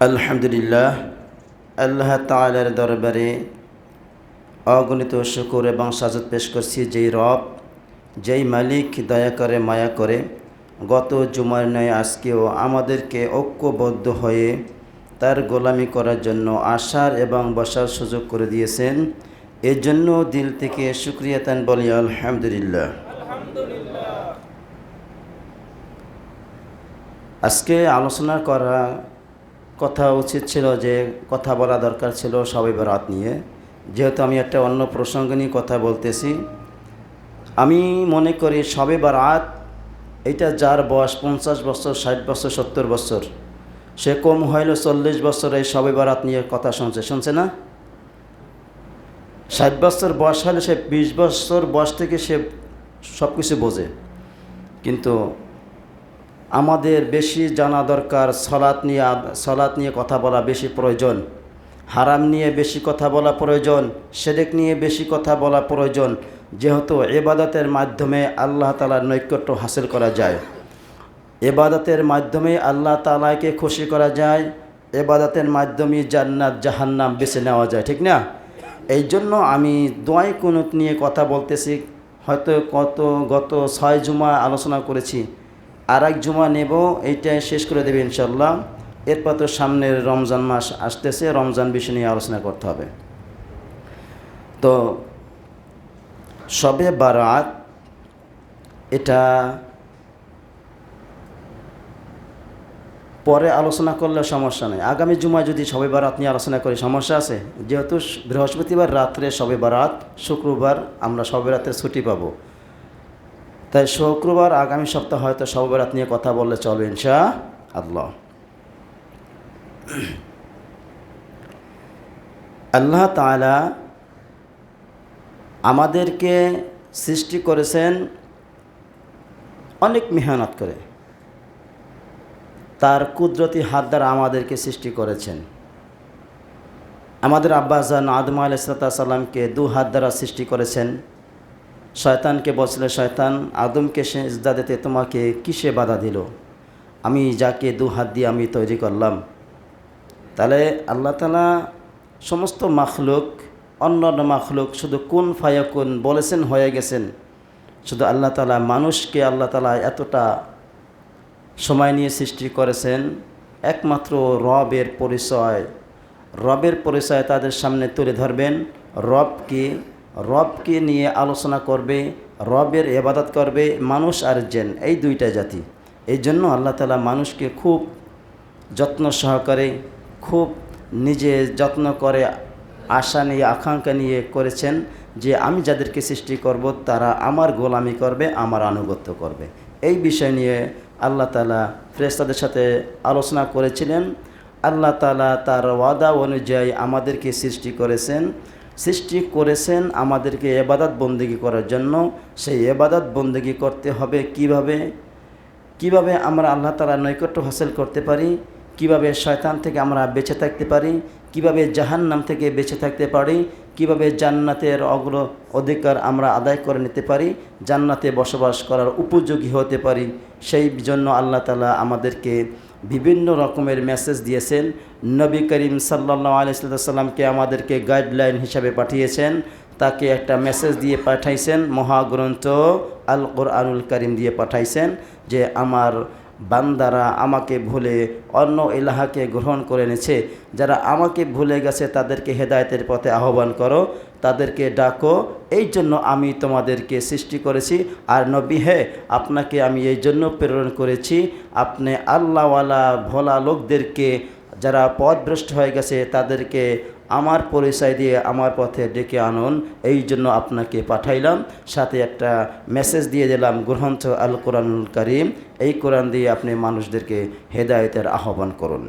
আলহামদুলিল্লাহ, আল্লাহ তালার দরবারে অগণিত শুকুর এবং সাজত পেশ করছি যেই রব, যেই মালিক, দয়া করে মায়া করে। গত জুমার ন্যায় আজকেও আমাদেরকে ঐক্যবদ্ধ হয়ে তার গোলামি করার জন্য আসার এবং বসার সুযোগ করে দিয়েছেন। এর জন্য দিল থেকে সুক্রিয়াতান বলি, আলহামদুলিল্লাহ। আজকে আলোচনা করা কথা উচিত ছিল যে কথা বলা দরকার ছিল সবাই বরাত নিয়ে। যেহেতু আমি একটা অন্য প্রসঙ্গ নিয়ে কথা বলতেছি, আমি মনে করি সবে বারাত এটা যার বয়স পঞ্চাশ বছর, ষাট বছর, সত্তর বছর, সে কম হইলে চল্লিশ বছর এই সবে বারাত নিয়ে কথা শুনছে। শুনছে না? ষাট বছর বয়স হলে সে বিশ বছর বয়স থেকে সে সব কিছু বোঝে। কিন্তু আমাদের বেশি জানা দরকার সলাৎ নিয়ে সলাৎ নিয়ে কথা বলা বেশি প্রয়োজন। হারাম নিয়ে বেশি কথা বলা প্রয়োজন, সেরেক নিয়ে বেশি কথা বলা প্রয়োজন, যেহেতু এবাদতের মাধ্যমে আল্লাহ তালার নৈকট্য হাসিল করা যায়। এবাদতের মাধ্যমে আল্লাহ তালাকে খুশি করা যায়, এবাদতের মাধ্যমে জান্নাত, জাহান্নাম বেছে নেওয়া যায়, ঠিক না? এই জন্য আমি দোয়াই কুনুত নিয়ে কথা বলতেছি, হয়তো কত গত ছয় জুমা আলোচনা করেছি। আর এক জুমা নেব এইটাই শেষ করে দেবে ইনশাল্লাহ এরপর তো সামনের রমজান মাস আসতেছে, রমজান বিষয় নিয়ে আলোচনা করতে হবে। তো সবে বারাত, এটা পরে আলোচনা করলে সমস্যা নেই। আগামী জুমায় যদি সবে বারাত নিয়ে আলোচনা করি, সমস্যা আছে? যেহেতু বৃহস্পতিবার রাত্রে সবে বারাত, শুক্রবার আমরা সবে রাতে ছুটি পাবো। তাই শুক্রবার আগামী সপ্তাহ হয়তো সবে বারাত নিয়ে কথা বললে চলবে ইনশা আল্লাহ। আল্লাহ তালা আমাদেরকে সৃষ্টি করেছেন অনেক মেহনত করে। তার কুদরতি হাত দ্বারা আমাদেরকে সৃষ্টি করেছেন। আমাদের আব্বাসান আদম আলাইসাল্লামকে দু হাত দ্বারা সৃষ্টি করেছেন। শয়তানকে বলছিল, শয়তান, আদমকে সেজদা দিতে তোমাকে কিসে বাধা দিল? আমি যাকে দু হাত দিয়ে আমি তৈরি করলাম। তাহলে আল্লাহ তালা সমস্ত মাখলুক, অন্যান্য মাখলুক, শুধু কোন ফায়াকুন বলেছেন, হয়ে গেছেন। শুধু আল্লাহ তালা মানুষকে আল্লাহ তালা এতটা সময় নিয়ে সৃষ্টি করেছেন, একমাত্র রবের পরিচয়। রবের পরিচয় তাদের সামনে তুলে ধরবেন। রবকে রবকে নিয়ে আলোচনা করবে, রবের এবাদত করবে মানুষ আর জেন, এই দুইটা জাতি। এই জন্য আল্লাহ তালা মানুষকে খুব যত্ন সহকারে, খুব নিজে যত্ন করে আশা নিয়ে, আকাঙ্ক্ষা নিয়ে করেছেন যে আমি যাদেরকে সৃষ্টি করব, তারা আমার গোলামি করবে, আমার আনুগত্য করবে। এই বিষয় নিয়ে আল্লাহ তালা ফ্রেস্তাদের সাথে আলোচনা করেছিলেন। আল্লাহ তালা তার ওয়াদা অনুযায়ী আমাদেরকে সৃষ্টি করেছেন। সৃষ্টি করেছেন আমাদেরকে এবাদাত বন্দিগি করার জন্য। সেই এবাদাত বন্দিগি করতে হবে কীভাবে? কীভাবে আমরা আল্লাহ তালা নৈকট্য হাসিল করতে পারি? কীভাবে শয়তান থেকে আমরা বেঁচে থাকতে পারি, কীভাবে জাহান্নাম থেকে বেঁচে থাকতে পারি, কীভাবে জান্নাতের অগ্র অধিকার আমরা আদায় করে নিতে পারি, জান্নাতে বসবাস করার উপযোগী হতে পারি, সেই জন্য আল্লাহ তালা আমাদেরকে বিভিন্ন রকমের মেসেজ দিয়েছেন। নবী করিম সাল্লা আলিয়াল্লামকে আমাদেরকে গাইডলাইন হিসাবে পাঠিয়েছেন। তাকে একটা মেসেজ দিয়ে পাঠাইছেন, মহাগ্রন্থ আল কোরআনুল করিম দিয়ে পাঠাইছেন যে, আমার বান্দারা আমাকে ভুলে অন্য এলাহাকে গ্রহণ করে নিছে। যারা আমাকে ভুলে গেছে, তাদেরকে হেদায়তের পথে আহ্বান করো, তাদেরকে ডাকো। এই জন্য আমি তোমাদেরকে সৃষ্টি করেছি। আর নবী, হে, আপনাকে আমি এই জন্য প্রেরণ করেছি। আপনি আল্লাহওয়ালা ভোলা লোকদেরকে, যারা পথভ্রষ্ট হয়ে গেছে, তাদেরকে আমার পরিচয় দিয়ে আমার পথে ডেকে আনুন। এই জন্য আপনাকে পাঠাইলাম। সাথে একটা মেসেজ দিয়ে দিলাম, গ্রন্থ আল কোরআনুল করিম। এই কোরআন দিয়ে আপনি মানুষদেরকে হেদায়তের আহ্বান করুন।